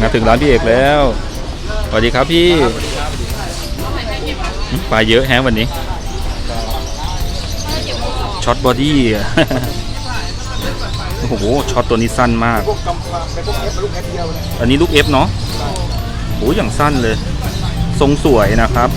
มาถึงร้านพี่เอกแล้ว สวัสดีครับพี่ปลาเยอะแฮะวันนี้ ช็อตบอดี้ โอ้โห ช็อตตัวนี้สั้นมากพวกกำลังเป็นพวกเอฟลูกเอฟเนาะโอ้อย่างสั้นเลย ทรงสวยนะครับ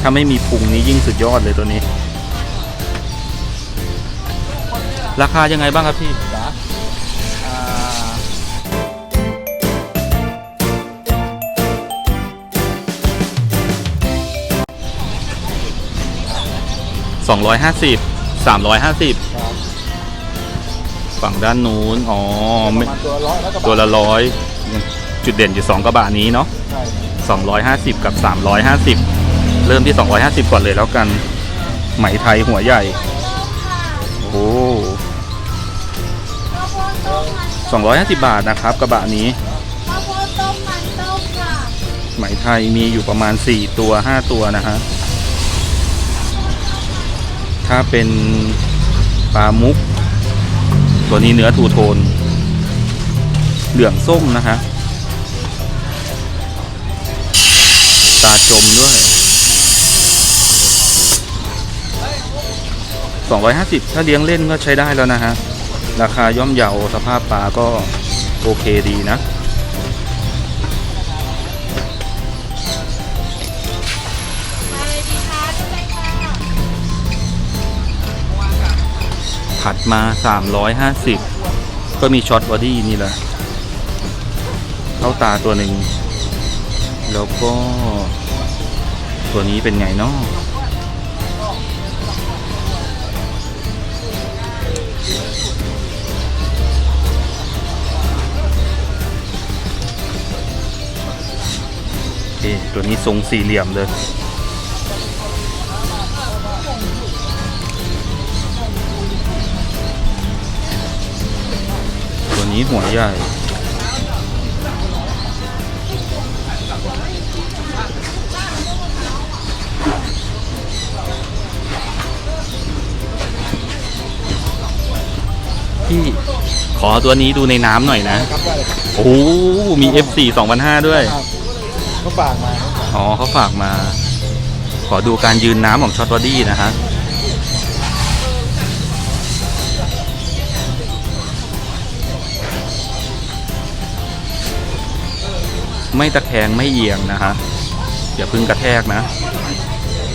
ถ้าไม่มีพุงนี้ยิ่งสุดยอดเลยตัวนี้ ราคายังไงบ้างครับพี่ 250 350 ครับฝั่งด้านนู้นอ๋อประไม่มาณตัวร้อยแล้วก็ตัวละร้อยจุดเด่นอยู่2กระบะนี้เนาะใช่250 กับ 350 เริ่มที่ 250 ก่อนเลยแล้วกัน ไหมไทยหัวใหญ่ โอ้250 บาทนะครับกระบะนี้ ข้าวโพดต้มมันต้มค่ะไหมไทยมีอยู่ประมาณ 4 ตัว 5 ตัวนะฮะ ถ้าเป็นปลามุก ตัวนี้เนื้อทูโทน เหลืองส้มนะฮะตาจมด้วย 250 ถ้าเลี้ยงเล่นก็ใช้ได้แล้วนะฮะ ราคาย่อมเยาสภาพปลาก็โอเคดีนะ มา 350 ก็มีช็อตบอดี้นี่แหละเข้าตาตัวหนึ่ง แล้วก็ ตัวนี้เป็นไงเนาะโอเคตัวนี้ทรงสี่เหลี่ยมเลย นี้หัวใหญ่พี่ขอตัวนี้ดูในน้ำหน่อยนะ ครับได้เลยครับโอ้โหมี F4 2005 ด้วย ครับเขาฝากมา อ๋อเขาฝากมา ขอดูการยืนน้ำของช็อตบอดี้นะฮะ ไม่ตะแคงไม่เอียงนะฮะอย่าเพึ่งกระแทกนะ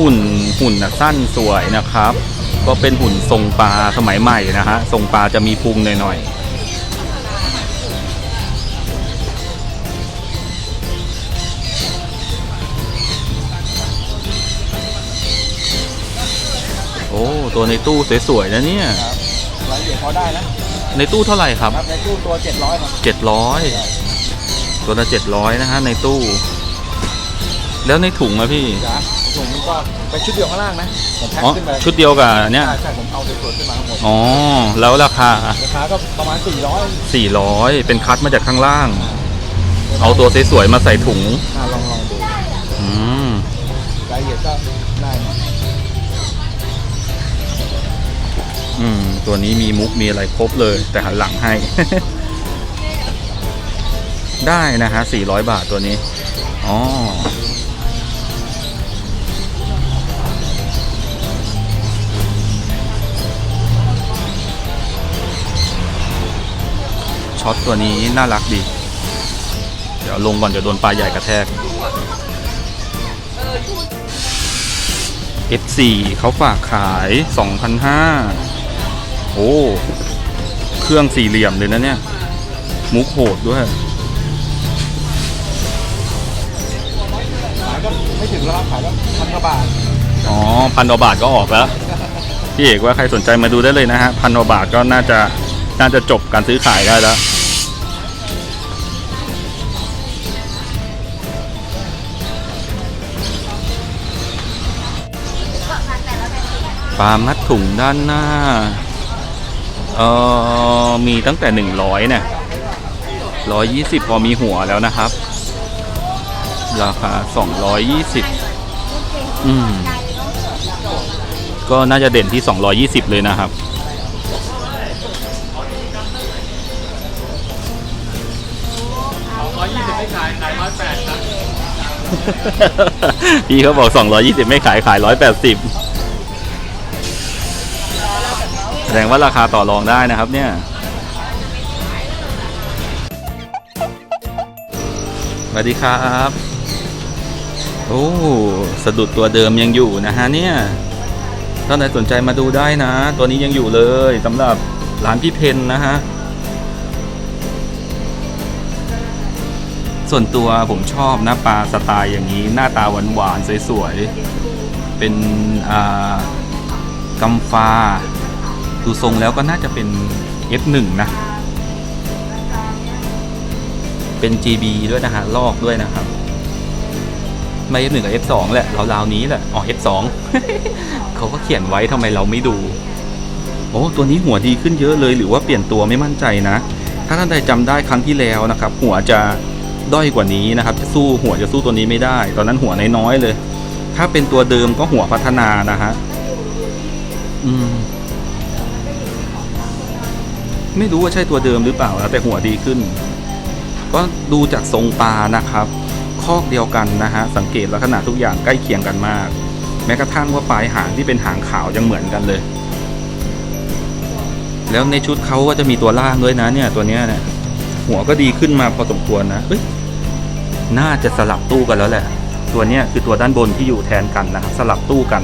หุ่นหุ่นนะสั้นสวยนะครับ ก็เป็นหุ่นทรงปลาสมัยใหม่นะฮะทรงปลาจะมีพุงหน่อยๆโอ้ตัวในตู้สวยๆนะเนี่ยครับรายละเอียดพอได้นะ ในตู้เท่าไหร่ครับครับในตู้ตัวเจ็ดร้อยครับเจ็ดร้อย ตัวละเจ็ดร้อยนะฮะในตู้ แล้วในถุงอะพี่จ้ะถุงนี้ก็เป็นชุดเดียวข้างล่างนะผมแพ็คอ๋อขึ้นไปชุดเดียวกับเนี่ยใช่ใช่ผมเอาสวยๆขึ้นมาทั้งหมดอ๋อแล้วราคา ราคาก็ประมาณสี่ร้อย400 เป็นคัดมาจากข้างล่าง เอาตัวสวยๆมาใส่ถุงอ่าลองลองดูอืมรายละเอียดก็ได้นะอืม ตัวนี้มีมุกมีอะไรครบเลย แต่หันหลังให้ ได้นะฮะ400 บาทตัวนี้อ๋อช็อตตัวนี้น่ารักดี เดี๋ยวลงก่อนเดี๋ยวโดนปลาใหญ่กระแทก F4 เขาฝากขาย 2,500 โอ้ เครื่องสี่เหลี่ยมเลยนะเนี่ย มุกโหดด้วยขาย ไม่ถึงแล้วพันกว่าบาทอ๋อพันกว่าบาทก็ออกแล้วพี่เอกว่าใครสนใจมาดูได้เลยนะฮะพันกว่าบาทก็น่าจะน่าจะจบการซื้อขายได้แล้วปลามัดถุงด้านหน้า เอ่อ มีตั้งแต่หนึ่งร้อยเนี่ยร้อยยี่สิบพอมีหัวแล้วนะครับ ราคาสองร้อยยี่สิบอืม ก็น่าจะเด่นที่ 220 เลยนะครับไม่ขาย ขายร้อยแปดครับพี่เขาบอก 220 ไม่ขาย ขาย 180 แสดงว่าราคาต่อรองได้นะครับเนี่ยสวัสดีครับ โอ้สะดุดตัวเดิมยังอยู่นะฮะเนี่ยท่านใดสนใจมาดูได้นะ ตัวนี้ยังอยู่เลยสำหรับร้านพี่เพนนะฮะส่วนตัวผมชอบนะปลาสไตล์อย่างนี้หน้าตาหวานๆสวยๆเป็นอ่ากำฟ้าดูทรงแล้วก็น่าจะเป็น F1 นะ เป็น GB ด้วยนะฮะลอกด้วยนะครับ ไม่ F1 กับ F2 แหละราวๆนี้แหละอ๋อ F2 เขาก็เขียนไว้ทำไมเราไม่ดู โอ้ตัวนี้หัวดีขึ้นเยอะเลย หรือว่าเปลี่ยนตัวไม่มั่นใจนะ ถ้าท่านใดจำได้ครั้งที่แล้วนะครับ หัวจะด้อยกว่านี้นะครับ จะสู้หัวจะสู้ตัวนี้ไม่ได้ ตอนนั้นหัวน้อยๆเลย ถ้าเป็นตัวเดิมก็หัวพัฒนานะฮะอืมไม่รู้ว่าใช่ตัวเดิมหรือเปล่านะแต่หัวดีขึ้น ก็ดูจากทรงปลานะครับ คอกเดียวกันนะฮะสังเกตลักษณะทุกอย่างใกล้เคียงกันมาก แม้กระทั่งว่าปลายหางที่เป็นหางขาวยังเหมือนกันเลย แล้วในชุดเขาก็จะมีตัวล่างด้วยนะเนี่ยตัวเนี้ยเนี่ยหัวก็ดีขึ้นมาพอสมควรนะเอ้ยน่าจะสลับตู้กันแล้วแหละ ตัวเนี้ยคือตัวด้านบนที่อยู่แทนกันนะครับสลับตู้กัน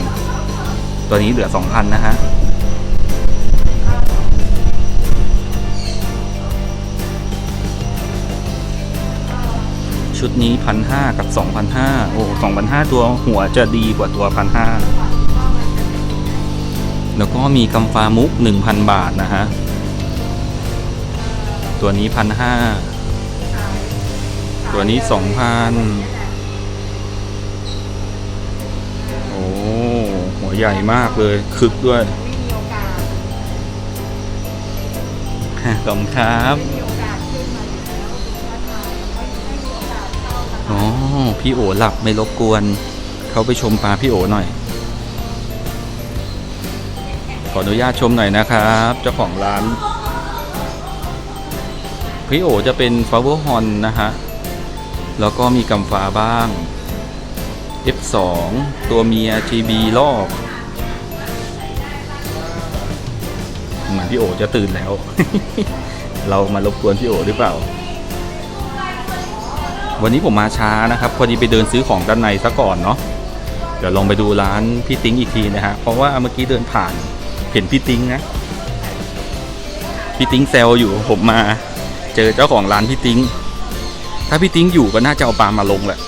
ตัวนี้เหลือสองพันนะฮะ ชุดนี้พันห้ากับสองพันห้าโอ้สองพันห้าตัวหัวจะดีกว่าตัวพันห้าแล้วก็มีกำฟามุกหนึ่งพันบาทนะฮะ ตัวนี้พันห้าตัวนี้สองพันโอ้หัวใหญ่มากเลยคึกด้วยขอบคุณครับ อ๋อ พี่โอหลับไม่รบกวน เขาไปชมปลาพี่โอหน่อย ขออนุญาตชมหน่อยนะครับ เจ้าของร้าน พี่โอจะเป็นฟ l เวอร์ฮอนนะฮะ แล้วก็มีกำฟ้าบ้าง F2 ตัวเมีย GB รอบเหมือนพี่โอจะตื่นแล้ว เรามารบกวนพี่โอหรือเปล่า วันนี้ผมมาช้านะครับพอดีไปเดินซื้อของด้านในซะก่อนเนาะเดี๋ยวลองไปดูร้านพี่ติ้งอีกทีนะฮะเพราะว่าเมื่อกี้เดินผ่านเห็นพี่ติ้งนะพี่ติ้งแซวอยู่ผมมา เจอเจ้าของร้านพี่ติ้งถ้าพี่ติ้งอยู่ก็น่าจะเอาปลามาลงแหละ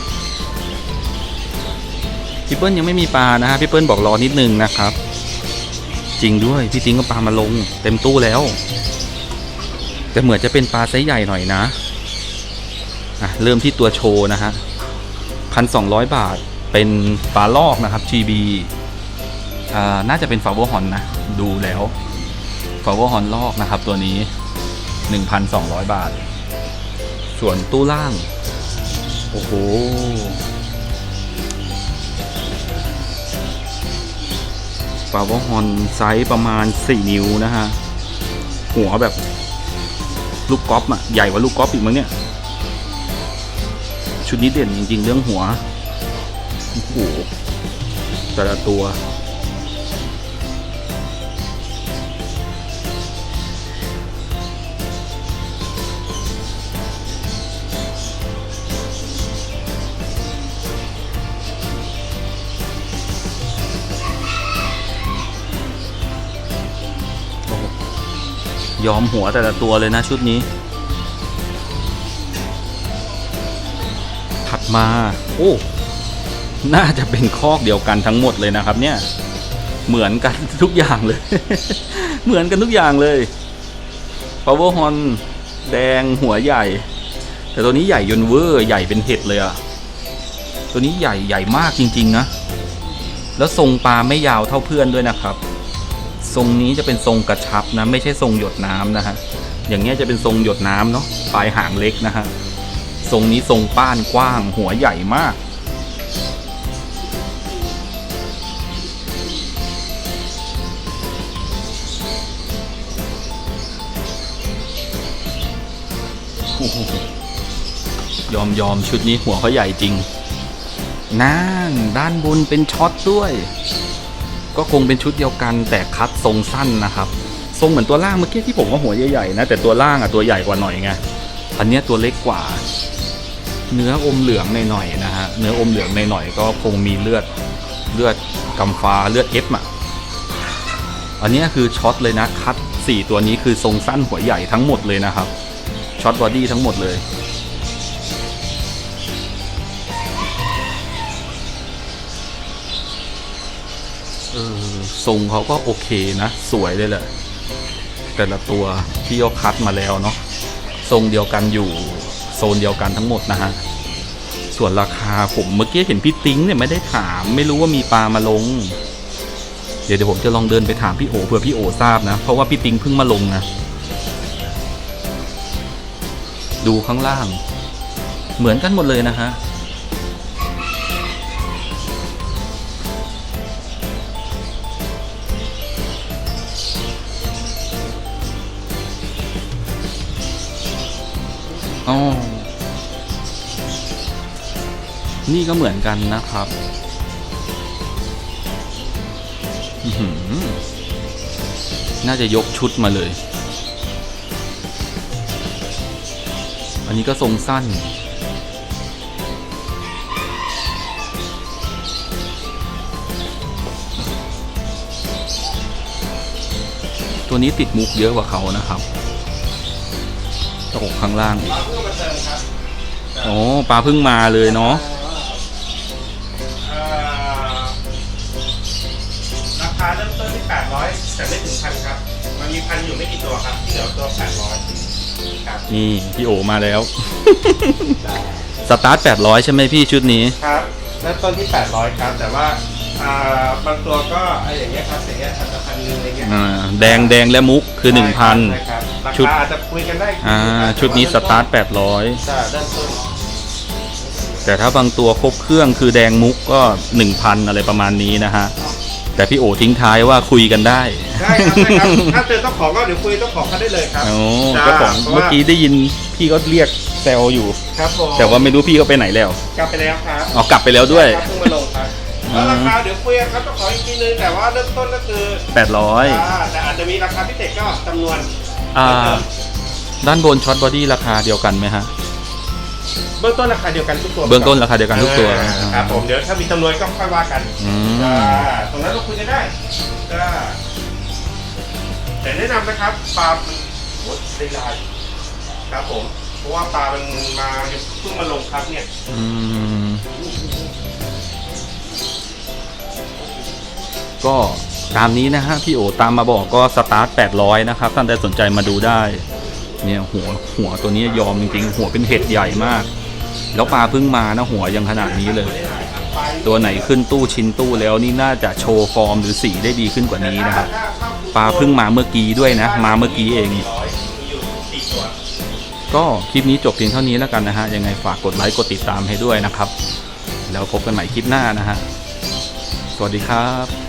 พี่เปิ้ลยังไม่มีปลานะฮะพี่เปิ้ลบอกรอนิดนึงนะครับ จริงด้วยพี่ติ้งก็ปลามาลง เต็มตู้แล้ว แต่เหมือนจะเป็นปลาไซส์ใหญ่หน่อยนะ อะเริ่มที่ตัวโชว์นะฮะพันสองบาทเป็นปลาลอกนะครับ GB อ่าน่าจะเป็นฟาวเวอร์ฮอนนะ ดูแล้วฟาวเวอร์ฮอนลอกนะครับ ตัวนี้ 1,200 บาท ส่วนตู้ล่าง โอ้โหฟาวเวอร์ฮอนไซส์ประมาณ 4 นิ้วนะฮะ หัวแบบลูกกอล์ฟอะใหญ่กว่าลูกกอล์ฟอีกมั้งเนี่ย ชุดนี้เด่นจริงๆเรื่องหัวโอ้โหแต่ละตัวโอ้โหยอมหัวแต่ละตัวเลยนะชุดนี้ มา โอ้ น่าจะเป็นคอกเดียวกันทั้งหมดเลยนะครับ เนี่ย เหมือนกันทุกอย่างเลย เหมือนกันทุกอย่างเลย power horn แดงหัวใหญ่ แต่ตัวนี้ใหญ่ยนเวอร์ใหญ่เป็นเห็ดเลยอะตัวนี้ใหญ่ใหญ่มากจริง ๆ นะ แล้วทรงปลาไม่ยาวเท่าเพื่อนด้วยนะครับ ทรงนี้จะเป็นทรงกระชับนะ ไม่ใช่ทรงหยดน้ำนะฮะ อย่างเงี้ยจะเป็นทรงหยดน้ำเนาะปลายหางเล็กนะฮะ ทรงนี้ทรงป้านกว้าง หัวใหญ่มาก ยอมยอมชุดนี้หัวเขาใหญ่จริงนั่นด้านบนเป็นช็อตด้วย ก็คงเป็นชุดเดียวกันแต่คัดทรงสั้นนะครับ ทรงเหมือนตัวล่างเมื่อกี้ที่ผมว่าหัวใหญ่ๆนะแต่ตัวล่างอะตัวใหญ่กว่าหน่อยไงอันนี้ตัวเล็กกว่า เนื้ออมเหลืองหน่อยๆนะฮะเนื้ออมเหลืองหน่อยๆก็คงมีเลือดเลือดกำฟ้าเลือดเอฟอะอันนี้คือช็อตเลยนะคัดสี่ตัวนี้คือทรงสั้นหัวใหญ่ทั้งหมดเลยนะครับช็อตบอดี้ทั้งหมดเลยเออทรงเขาก็โอเคนะ สวยเลยแหละแต่ละตัวที่เขาคัดมาแล้วเนาะทรงเดียวกันอยู่ ซนเดียวกันทั้งหมดนะฮะ ส่วนราคาผมเมื่อกี้เห็นพี่ติ้งเนี่ยไม่ได้ถาม ไม่รู้ว่ามีปลามาลง เดี๋ยวเดี๋ยวผมจะลองเดินไปถามพี่โอเผื่อพี่โอทราบนะ เพราะว่าพี่ติ้งเพิ่งมาลงนะ ดูข้างล่าง เหมือนกันหมดเลยนะฮะอ๋อ นี่ก็เหมือนกันนะครับน่าจะยกชุดมาเลย อันนี้ก็ทรงสั้น ตัวนี้ติดมุกเยอะกว่าเขานะครับตกข้างล่างอีกเพื่อมาเติมครับโอ้ปลาพิ่งมาเลยเนาะาคาเริ่มต้นที่ 800แต่ไม่ถึงพันครับ มันมีพันอยู่ไม่กี่ตัวครับ ที่เหลือตัว 800ครับนี่พี่โอมาแล้ว สตาร์ท 800 ใช่ไหมพี่ชุดนี้ ครับเริ่มต้นที่ 800 ครับ แต่ว่าอ่าบางตัวก็ไอ้อย่างเงี้ยครับอย่างเงี้ยอาจจะพันหนึงอะไรเงี้ยอ่าแดงแดงและมุกคือ ใช่ครับ1,000ชุดราคาอาจจะคุยกันได้อ่าชุดนี้สตาร์ท 800 จะเริ่มต้นแต่ถ้าบางตัวครบเครื่องคือแดงมุกก็ 1,000 อะไรประมาณนี้นะฮะ แต่พี่โอทิ้งท้ายว่าคุยกันได้ได้ครับได้ครับถ้าเจอเจ้าของก็เดี๋ยวคุยเจ้าของเขาได้เลยครับโอ้จ้าเจ้าของเพราะว่าเมื่อกี้ได้ยินพี่ก็เรียกแซวอยู่ ครับผมแต่ว่าไม่รู้พี่เขาไปไหนแล้วกลับไปแล้วครับอ๋อกลับไปแล้วด้วยครับเพิ่งมาลงครับอ่าแล้วราคาเดี๋ยวคุยกันครับเจ้าของอีกทีนึงแต่ว่าเริ่มต้นก็คือ800อ่าแต่อาจจะมีราคาพิเศษก็จำนวนอ่าด้านบนช็อตบอดี้ราคาเดียวกันไหมฮะ เบื้องต้นราคาเดียวกันทุกตัวเบื้องต้นราคาเดียวกันทุกตัวอ่าครับผมเดี๋ยวถ้ามีจำนวนก็ค่อยว่ากันอืม อ่าตรงนั้นเราคุยกันได้ก็แต่แนะนำนะครับปลามันโหได้ลายครับผม เพราะว่าปลามันมาเพิ่งมาลงครับเนี่ย อืมก็ตามนี้นะฮะพี่โอตามมาบอกก็สตาร์ท800 นะครับ ท่านใดสนใจมาดูได้ เนี่ยหัวหัวตัวนี้ยอมจริงๆ หัวเป็นเห็ดใหญ่มาก แล้วปลาเพิ่งมานะหัวยังขนาดนี้เลย ตัวไหนขึ้นตู้ชิ้นตู้แล้วนี่น่าจะโชว์ฟอร์มหรือสีได้ดีขึ้นกว่านี้นะครับปลาเพิ่งมาเมื่อกี้ด้วยนะ มาเมื่อกี้เอง ก็คลิปนี้จบเพียงเท่านี้แล้วกันนะฮะยังไงฝากกดไลค์กดติดตามให้ด้วยนะครับ แล้วพบกันใหม่คลิปหน้านะฮะสวัสดีครับ